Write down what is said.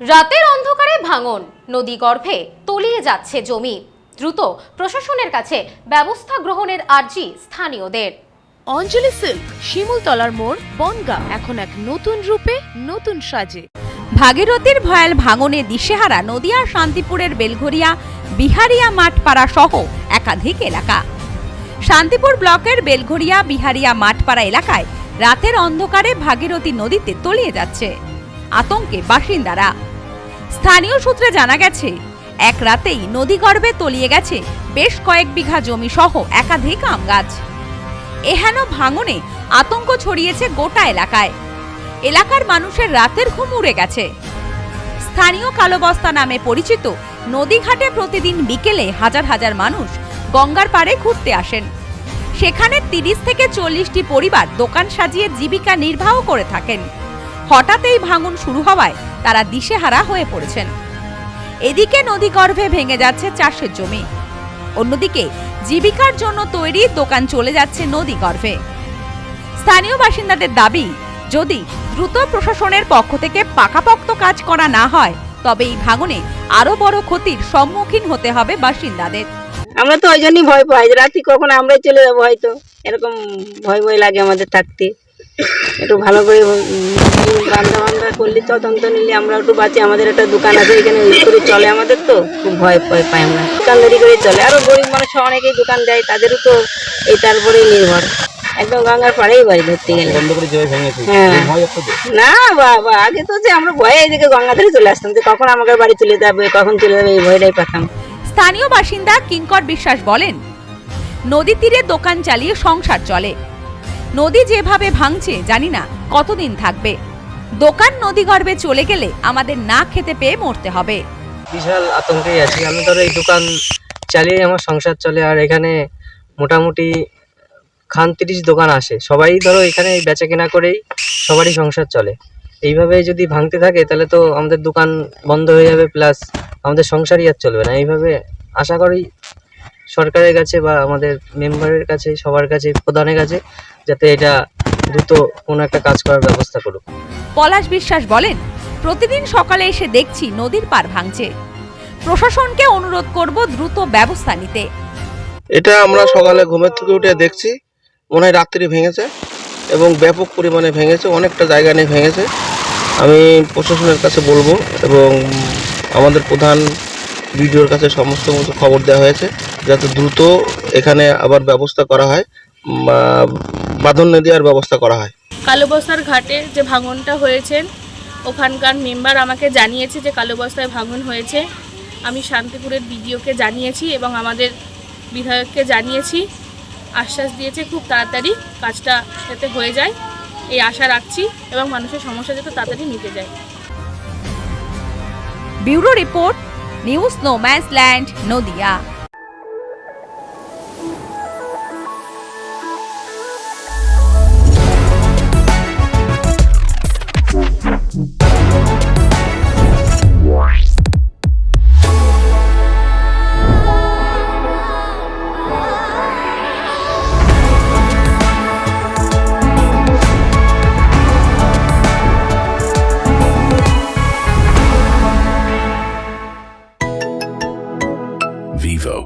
রাতের অন্ধকারে ভাঙন। নদী গর্ভে তলিয়ে যাচ্ছে জমি। দ্রুত প্রশাসনের কাছে ব্যবস্থা গ্রহণের আর্জি স্থানীয়দের। অঞ্জলি সিল্ক, শিমুলতলার মোড়, বনগা, এখন এক নতুন রূপে, নতুন সাজে। ভাগীরথীর ভয়াল ভাঙনে দিশেহারা নদিয়ার শান্তিপুরের বেলঘরিয়া, বিহারিয়া মাঠপাড়া সহ একাধিক এলাকা। শান্তিপুর ব্লকের বেলঘরিয়া, বিহারিয়া মাঠপাড়া এলাকায় রাতের অন্ধকারে ভাগীরথী নদীতে তলিয়ে যাচ্ছে। আতঙ্কে বাসিন্দারা স্থানীয় সূত্রে জানা গেছে, এক রাতেই নদীগর্ভে তলিয়ে গেছে বেশ কয়েক বিঘা জমি সহ একাধিক আম গাছ। এহেন ভাঙনে আতঙ্ক ছড়িয়েছে গোটা এলাকায়। এলাকার মানুষের রাতের ঘুম উড়ে গেছে। স্থানীয় কালোবস্তা নামে পরিচিত নদীঘাটে প্রতিদিন বিকেলে হাজার হাজার মানুষ গঙ্গার পাড়ে ঘুরতে আসেন। সেখানে তিরিশ থেকে চল্লিশটি পরিবার দোকান সাজিয়ে জীবিকা নির্বাহ করে থাকেন। হঠাৎ এই ভাঙন শুরু হওয়ায় তারা দিশেহারা হয়ে পড়েছেন। এদিকে নদীগর্ভে ভেঙে যাচ্ছে চাষের জমি। অন্যদিকে জীবিকার জন্য তৈরি দোকান চলে যাচ্ছে নদীগর্ভে। স্থানীয় বাসিন্দাদের দাবি, যদি দ্রুত প্রশাসনের পক্ষ থেকে পাকাপোক্ত কাজ করা না হয়, তবে এই ভাঙনে আরও বড় ক্ষতির সম্মুখীন হতে হবে বাসিন্দাদের। আমরা তো ওই জন্যই ভয় পাই যে রাত্রি কখন আমরাই চলে যাব হয়তো। এরকম ভয় ভয় লাগে আমাদের থাকতে। একটু ভালো করে বান্ধা বান্ধা করলে তদন্ত নিলে আমরা একটু বাঁচি আমাদের একটা দোকান আছে এখানে করে চলে আমাদের তো? খুব ভয় ভয় পাই আমরা। দোকানদারি করে চলে। আরও গরিব মানুষ অনেকেই দোকান দেয় তাদেরও তো এই তার উপরেই নির্ভর। একদম গঙ্গার পাড়েই বাড়ি ধরতে গেলে। হ্যাঁ। না বাবা আগে তো যে আমরা ভয়ে এদিকে গঙ্গা ধরে চলে আসতাম যে কখন আমাদের বাড়ি চলে যাবে কখন চলে যাবে এই ভয়টাই পেতাম। স্থানীয় বাসিন্দা কিঙ্কর বিশ্বাস বলেন নদী তীরে দোকান চালিয়ে সংসার চলে। নদী যেভাবে ভাঙছে, জানি না কতদিন থাকবে। দোকান নদী গর্বে চলে গেলে আমাদের না খেতে পেয়ে মরতে হবে। বিশাল আতঙ্কেই আছি। আমি ধরো এই দোকান চালিয়ে আমার সংসার চলে, আর এখানে মোটামুটি খান তিরিশ দোকান আসে। সবাই ধরো এখানে বেচা কেনা করেই সবারই সংসার চলে। এইভাবে যদি ভাঙতে থাকে, তাহলে তো আমাদের দোকান বন্ধ হয়ে যাবে, প্লাস আমাদের সংসারই আর চলবে না। এইভাবে আশা করি সরকারের কাছে বা আমাদের মেম্বারের কাছে, সবার কাছে, প্রধানের কাছে যাতে এটা দ্রুত কোনো একটা কাজ করার ব্যবস্থা করুক। পলাশ বিশ্বাস বলেন প্রতিদিন সকালে এসে দেখছি নদীর পার ভাঙছে। প্রশাসনকে অনুরোধ করব দ্রুত ব্যবস্থা নিতে। এটা আমরা সকালে ঘুমের থেকে উঠে দেখছি মনে হয় রাত্রি ভেঙেছে এবং ব্যাপক পরিমাণে ভেঙেছে অনেকটা জায়গা নিয়ে ভেঙেছে। আমি প্রশাসনের কাছে বলব এবং আমাদের প্রধান ভিডিওর কাছে সমস্ত মতো খবর দেওয়া হয়েছে যাতে দ্রুত এখানে আবার ব্যবস্থা করা হয়। বাঁধন দেওয়ার ব্যবস্থা করা হয়। কালোবস্তার ঘাটে যে ভাঙনটা হয়েছে ওখানকার মেম্বার আমাকে জানিয়েছে যে কালোবস্তায় ভাঙন হয়েছে। আমি শান্তিপুরের বিডিওকে জানিয়েছি এবং আমাদের বিধায়ককে জানিয়েছি। আশ্বাস দিয়েছে খুব তাড়াতাড়ি কাজটা যাতে হয়ে যায় এই আশা রাখছি এবং মানুষের সমস্যা যাতে তাড়াতাড়ি মিটে যায়। Bureau report news no man's land Nadia. Mm-hmm.